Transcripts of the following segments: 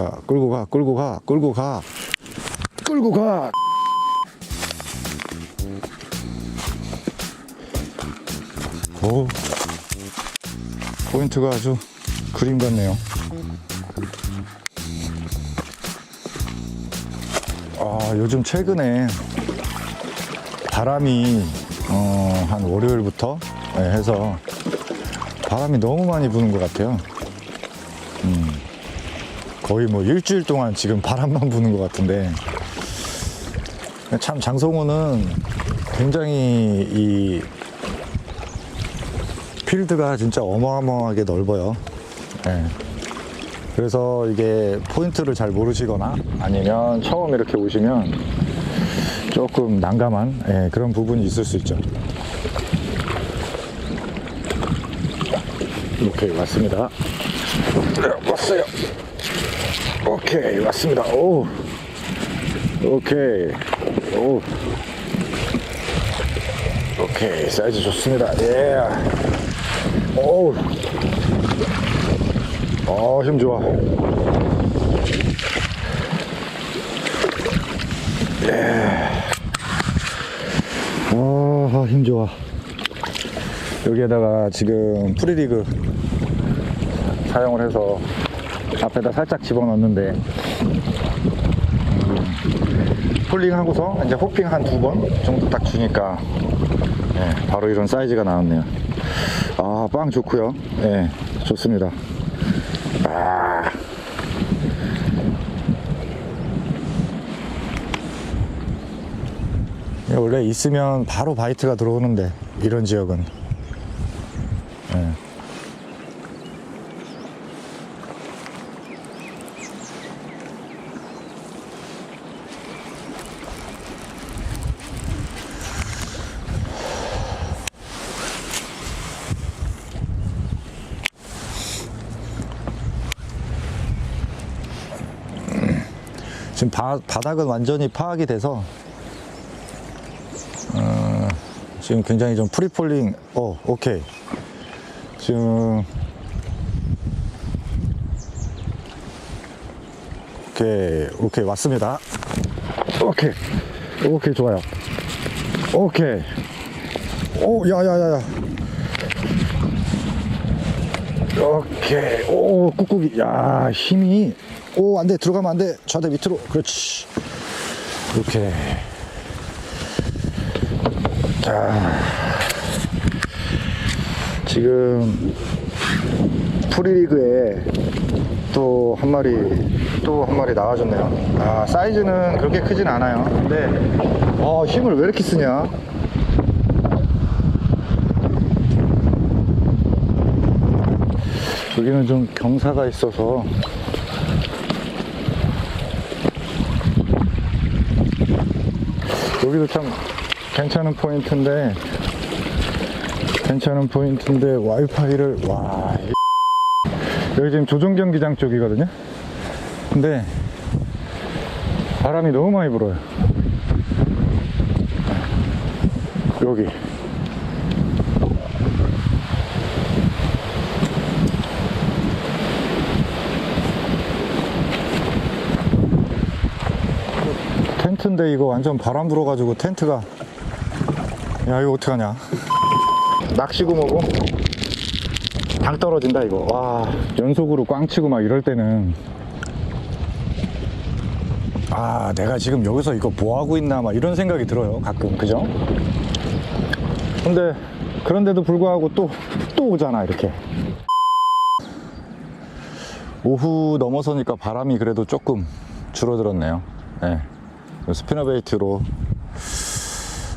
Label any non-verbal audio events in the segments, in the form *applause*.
자, 끌고 가, 끌고 가, 끌고 가, 끌고 가. 오, 포인트가 아주 그림 같네요. 아, 요즘 최근에 바람이 어, 한 월요일부터 네, 해서 바람이 너무 많이 부는 것 같아요. 음, 거의 뭐 일주일 동안 지금 바람만 부는 것 같은데 참 장성호는 굉장히 이 필드가 진짜 어마어마하게 넓어요. 예. 그래서 이게 포인트를 잘 모르시거나 아니면 처음 이렇게 오시면 조금 난감한 예, 그런 부분이 있을 수 있죠. 오케이 왔습니다. 네, 왔어요. 오케이 왔습니다. 오 오케이 오 오케이 사이즈 좋습니다. 예. 오. 어, 힘 좋아. 예. 아, 힘 좋아. 여기에다가 지금 프리리그 사용을 해서 앞에다 살짝 집어넣는데 음, 폴링하고서 이제 호핑 한 두 번 정도 딱 주니까 예, 바로 이런 사이즈가 나왔네요. 아, 빵 좋고요. 예, 좋습니다. 아. 예, 원래 있으면 바로 바이트가 들어오는데 이런 지역은 지금 바, 바닥은 완전히 파악이 돼서 어, 지금 굉장히 좀 프리폴링 어 오케이. 지금 오케이 오케이 왔습니다. 오케이 오케이 좋아요. 오케이. 오 야야야야. 오케이. 오 꾹꾹이. 야 힘이 오 안 돼. 들어가면 안 돼. 좌대 밑으로. 그렇지. 오케이 자. 지금 프리리그에 또 한 마리 또 한 마리 나와줬네요. 아 사이즈는 그렇게 크진 않아요. 근데 어 힘을 왜 이렇게 쓰냐? 여기는 좀 경사가 있어서 여기도 참 괜찮은 포인트인데 괜찮은 포인트인데 와이파이를 와 이- *laughs* 여기 지금 조정 경기장 쪽이거든요? 근데 바람이 너무 많이 불어요. 여기 텐트인데 이거 완전 바람 불어가지고 텐트가. 야 이거 어떡하냐. 낚시 구멍고? 당 떨어진다 이거. 와. 연속으로 꽝 치고 막 이럴 때는. 아 내가 지금 여기서 이거 뭐 하고 있나 막 이런 생각이 들어요 가끔. 그죠? 근데 그런데도 불구하고 또또 오잖아 이렇게. 오후 넘어서니까 바람이 그래도 조금 줄어들었네요. 네. 스피너 베이트로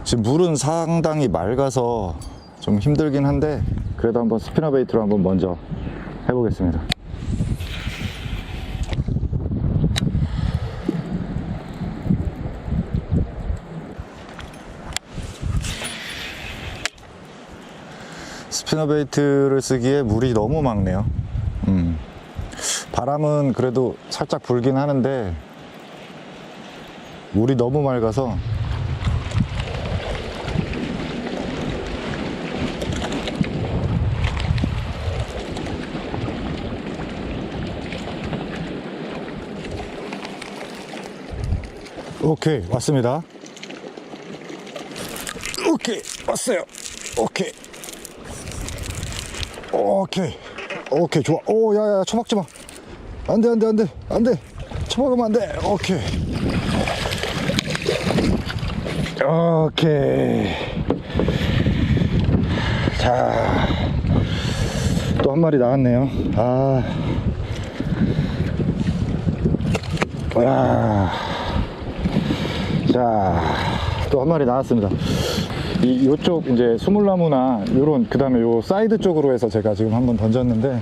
지금 물은 상당히 맑아서 좀 힘들긴 한데 그래도 한번 스피너 베이트로 한번 먼저 해보겠습니다 스피너 베이트를 쓰기에 물이 너무 맑네요 음. 바람은 그래도 살짝 불긴 하는데 물이 너무 맑아서 오케이, 왔습니다. 오케이, 왔어요. 오케이. 오케이. 오케이, 좋아. 오, 야, 야, 처박지 마. 안 돼, 안 돼, 안 돼. 안 돼. 처박으면 안 돼. 오케이. 오케이. 자. 또 한 마리 나왔네요. 아. 와. 자, 또 한 마리 나왔습니다. 이, 요쪽 이제 수물나무나 요런, 그 다음에 요 사이드 쪽으로 해서 제가 지금 한번 던졌는데,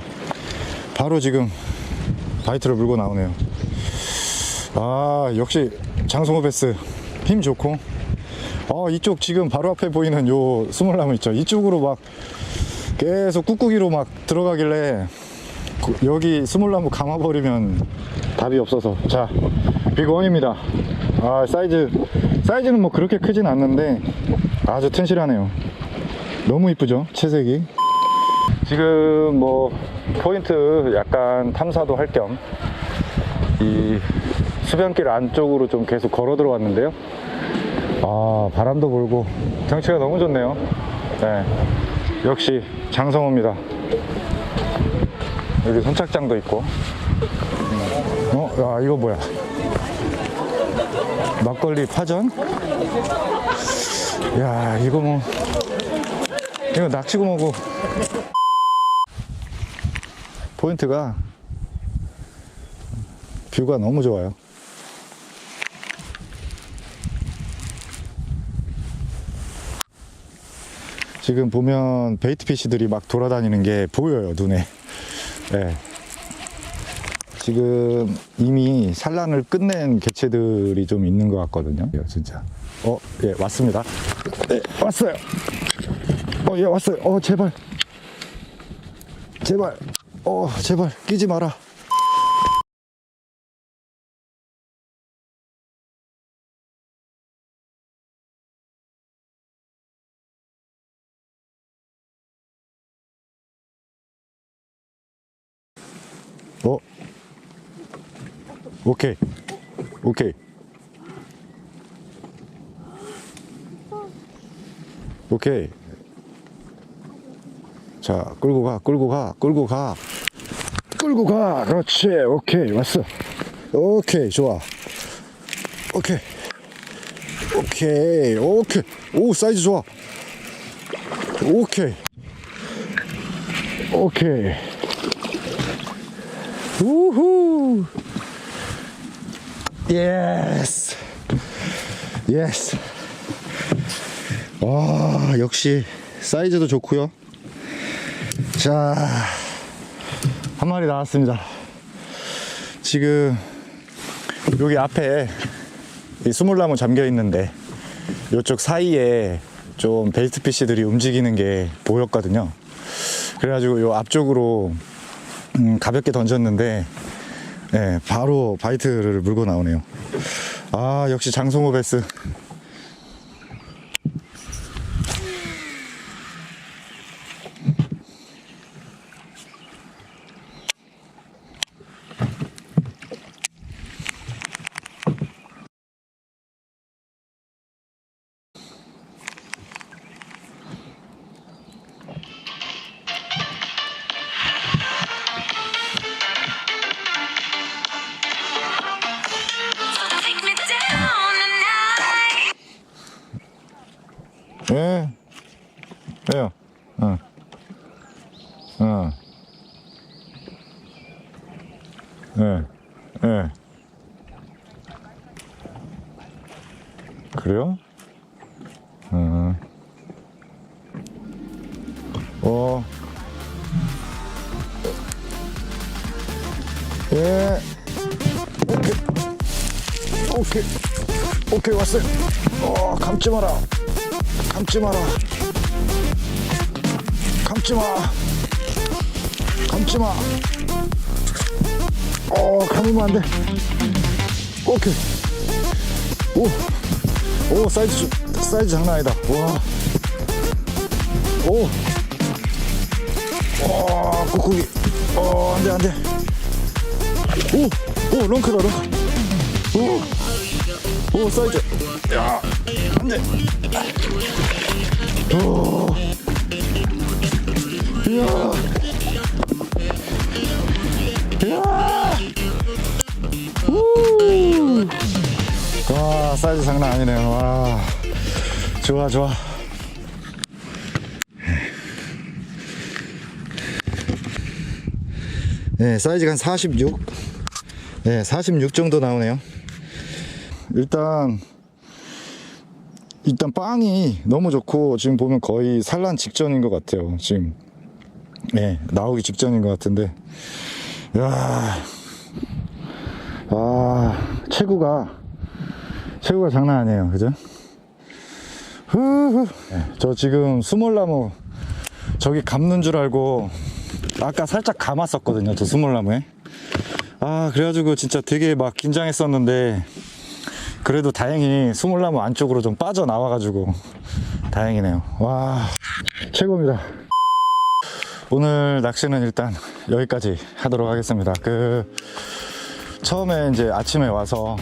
바로 지금 바이트를 물고 나오네요. 아, 역시 장성호 베스 힘 좋고, 어, 이쪽 지금 바로 앞에 보이는 요 수물나무 있죠. 이쪽으로 막 계속 꾹꾹이로 막 들어가길래, 그- 여기 스물나무 감아버리면 답이 없어서. 자 비건입니다. 아 사이즈 사이즈는 뭐 그렇게 크진 않는데 아주 튼실하네요. 너무 이쁘죠? 채색이? 지금 뭐 포인트 약간 탐사도 할 겸 이 수변길 안쪽으로 좀 계속 걸어 들어왔는데요 아 바람도 불고 경치가 너무 좋네요 네 역시 장성호입니다 여기 손착장도 있고. 어, 야, 이거 뭐야? 막걸리 파전? 야, 이거 뭐. 이거 낚시고 뭐고. 포인트가 뷰가 너무 좋아요. 지금 보면 베이트 피시들이 막 돌아다니는 게 보여요, 눈에. 네. 지금 이미 산란을 끝낸 개체들이 좀 있는 것 같거든요. 예, 진짜. 어, 예, 왔습니다. 네, 왔어요. 어, 예, 왔어요. 어, 제발. 제발. 어, 제발. 끼지 마라. 오케이. 오케이. 오케이. 자, 끌고 가, 끌고 가, 끌고 가. 끌고 가. 그렇지. 오케이. 왔어. 오케이. 좋아. 오케이. 오케이. 오케이. 오, 사이즈 좋아. 오케이. 오케이. 우후. 예스. 예스. 와, 역시 사이즈도 좋고요. 자, 한 마리 나왔습니다. 지금 여기 앞에 이 수물나무 잠겨 있는데 이쪽 사이에 좀 벨트 피시들이 움직이는 게 보였거든요. 그래가지고 요 앞쪽으로 음, 가볍게 던졌는데 예, 바로 바이트를 물고 나오네요. 아 역시 장성호 베스. 왜요? 어. 어. 예. 예. 그래요? 어. 어. 예. 오케이. 오케이. 오케이, 왔어요. 어, 감지 마라. 감지 마라. 감지 마. 감지 마. 어, 감으면 안 돼. 오케이. 오, 오, 사이즈, 주- 사이즈 장난 아니다. 와. 오. 와, 꾹꾹이. 어, 안 돼, 안 돼. 오, 오, 렁크다, 렁크. 오. 오 사이즈 야 안 돼 오 이야 이야 우! 와 사이즈 장난 아니네요 와 좋아 좋아 네 사이즈가 한 46? 네, 46 정도 나오네요. 일단 일단 빵이 너무 좋고 지금 보면 거의 산란 직전인 것 같아요. 지금 네, 나오기 직전인 것 같은데, 야, 아 체구가 체구가 장난 아니에요, 그죠? 후후. 네, 저 지금 수몰나무 저기 감는 줄 알고 아까 살짝 감았었거든요, 저 수몰나무에. 아 그래가지고 진짜 되게 막 긴장했었는데 그래도 다행히 수몰나무 안쪽으로 좀 빠져나와가지고 다행이네요 와 최고입니다 오늘 낚시는 일단 여기까지 하도록 하겠습니다. 그 처음에 이제 아침에 와서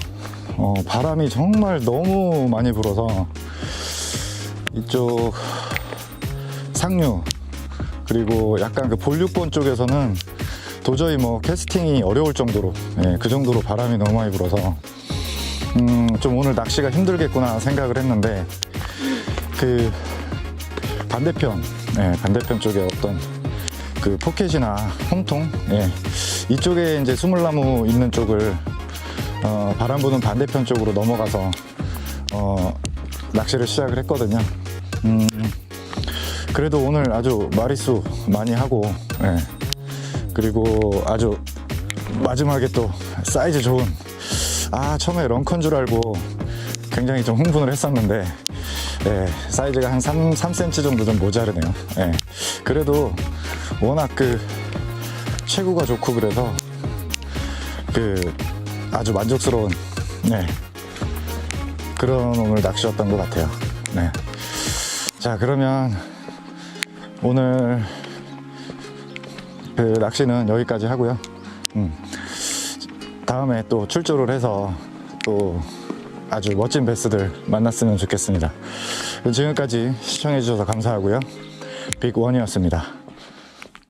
어, 바람이 정말 너무 많이 불어서 이쪽 상류 그리고 약간 그 볼육본 쪽에서는 도저히 뭐 캐스팅이 어려울 정도로 예, 그 정도로 바람이 너무 많이 불어서 음, 좀 오늘 낚시가 힘들겠구나 생각을 했는데 그 반대편 예, 반대편 쪽에 어떤 그 포켓이나 홈통 예, 이쪽에 이제 수물나무 있는 쪽을 어, 바람 부는 반대편 쪽으로 넘어가서 어, 낚시를 시작을 했거든요. 음, 그래도 오늘 아주 마리수 많이 하고 예, 그리고 아주 마지막에 또 사이즈 좋은 아 처음에 런컨 줄 알고 굉장히 좀 흥분을 했었는데 예, 사이즈가 한 3, 3cm 정도 좀 모자르네요. 예, 그래도 워낙 그 체구가 좋고 그래서 그 아주 만족스러운 네, 그런 오늘 낚시였던 것 같아요 네. 자 그러면 오늘 그 낚시는 여기까지 하고요. 음. 다음에 또 출조를 해서 또 아주 멋진 베스들 만났으면 좋겠습니다. 지금까지 시청해주셔서 감사하고요. 빅원이었습니다.